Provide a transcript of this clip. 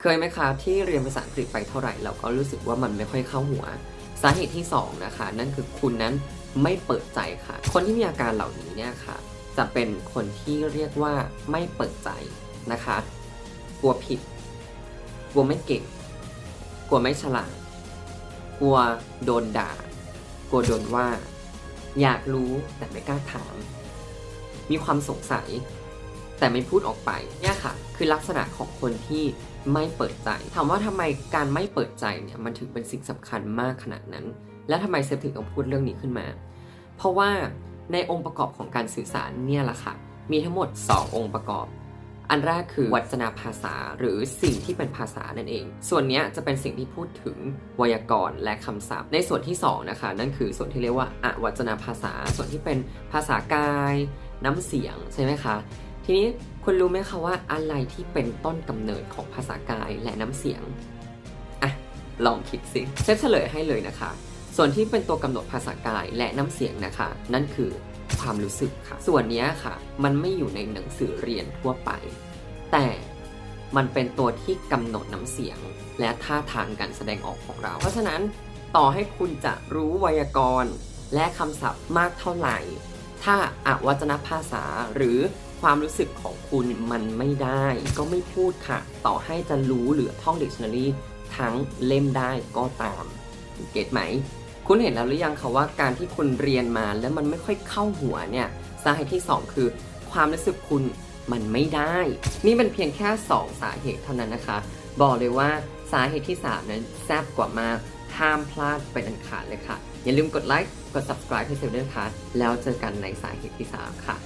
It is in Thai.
เคยไหมคะที่เรียนภาษาอังกฤษไปเท่าไหร่เราก็รู้สึกว่ามันไม่ค่อยเข้าหัว สาเหตุที่สองนะคะ นั่นคือคุณนั้นไม่เปิดใจค่ะ คนที่มีอาการเหล่านี้เนี่ยค่ะ จะเป็นคนที่เรียกว่าไม่เปิดใจนะคะ กลัวผิด กลัวไม่เก่ง กลัวไม่ฉลาด กลัวโดนด่า กลัวโดนว่า อยากรู้แต่ไม่กล้าถาม มีความสงสัย แต่ไม่พูดออกไปเนี่ยค่ะ คือลักษณะของคนที่ไม่เปิดใจถามว่าทำไมการไม่เปิดใจเนี่ยมันถึงเป็นสิ่งสำคัญมากขนาดนั้น และทำไมเซฟถึงต้องพูดเรื่องนี้ขึ้นมา เพราะว่าในองค์ประกอบของการสื่อสารเนี่ยแหละค่ะ มีทั้งหมด 2 องค์ประกอบ อันแรกคือวัจนภาษาหรือสิ่งที่เป็นภาษานั่นเอง ส่วนเนี้ยจะเป็นสิ่งที่พูดถึงไวยากรณ์และคำศัพท์ ในส่วนที่สองนะคะ นั่นคือส่วนที่เรียกว่าอวัจนภาษา ส่วนที่เป็นภาษากาย น้ำเสียงใช่ไหมคะ ทีนี้คุณรู้ไหมคะว่าอะไรที่เป็นต้นกำเนิดของภาษากายและน้ำเสียงอะลองคิดสิเซฟเฉลยให้เลยนะคะ ส่วนที่เป็นตัวกำหนดภาษากายและน้ำเสียงนะคะ นั่นคือความรู้สึกค่ะ ส่วนนี้ค่ะ มันไม่อยู่ในหนังสือเรียนทั่วไป แต่มันเป็นตัวที่กำหนดน้ำเสียง และท่าทางการแสดงออกของเรา เพราะฉะนั้นต่อให้คุณจะรู้ไวยากรณ์ และคำศัพท์มากเท่าไหร่ ถ้าอวัจนภาษาหรือ ความรู้สึกของคุณมันไม่ได้ ก็ไม่พูดค่ะ ต่อให้จะรู้หรือท่อง dictionary ทั้งเล่มได้ก็ตาม เก็ตไหม คุณเห็นแล้วหรือยังคะว่าการที่คุณเรียนมาแล้วมันไม่ค่อยเข้าหัวเนี่ยสาเหตุที่ 2 คือ ความรู้สึกคุณมันไม่ได้ นี่เป็นเพียงแค่ 2 สาเหตุเท่านั้นนะคะ บอกเลยว่าสาเหตุที่ 3 นั้นแซ่บกว่ามากห้ามพลาดเป็นอันขาดเลยค่ะ อย่าลืมกดไลค์กด subscribe ให้เซลด้วยนะคะแล้วเจอกันในสาเหตุที่ 3 ค่ะ